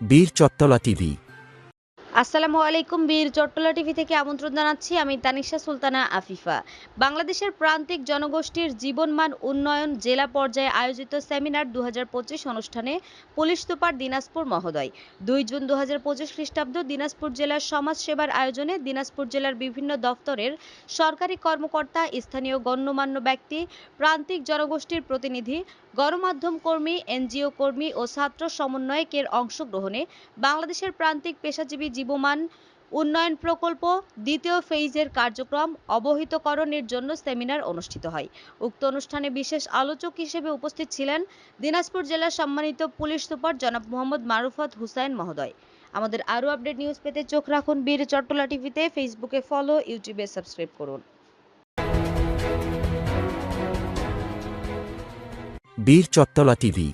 বীর চত্তলা টিভি আসসালামু আলাইকুম বীর চট্টলা টিভি থেকে আমন্ত্রণ জানাচ্ছি। আমি তানিশা সুলতানা আফিফা। বাংলাদেশের প্রান্তিক জনগোষ্ঠীর জীবনমান উন্নয়ন জেলা পর্যায়ে আয়োজিত সেমিনার দু অনুষ্ঠানে পুলিশ সুপার দিনাজপুর মহোদয়। দুই জুন দু খ্রিস্টাব্দ দিনাজপুর জেলার সমাজ সেবার আয়োজনে দিনাজপুর জেলার বিভিন্ন দফতরের সরকারি কর্মকর্তা, স্থানীয় গণ্যমান্য ব্যক্তি, প্রান্তিক জনগোষ্ঠীর প্রতিনিধি, গণমাধ্যম কর্মী, এনজিও কর্মী ও ছাত্র সমন্বয়কের অংশগ্রহণে বাংলাদেশের প্রান্তিক পেশাজীবী জীবমান উন্নয়ন প্রকল্প দ্বিতীয় ফেইজের কার্যক্রম অবহিতকরণের জন্য সেমিনার অনুষ্ঠিত হয়। উক্ত অনুষ্ঠানে বিশেষ আলোচক হিসেবে উপস্থিত ছিলেন দিনাজপুর জেলার সম্মানিত পুলিশ সুপার জনাব মোহাম্মদ মারুফাত হুসাইন মহোদয়। আমাদের আরও আপডেট নিউজ পেতে চোখ রাখুন বীর চট্টলা টিভিতে ফেসবুকে ফলো, ইউটিউবে সাবস্ক্রাইব করুন। বীর চত্তলা টিভি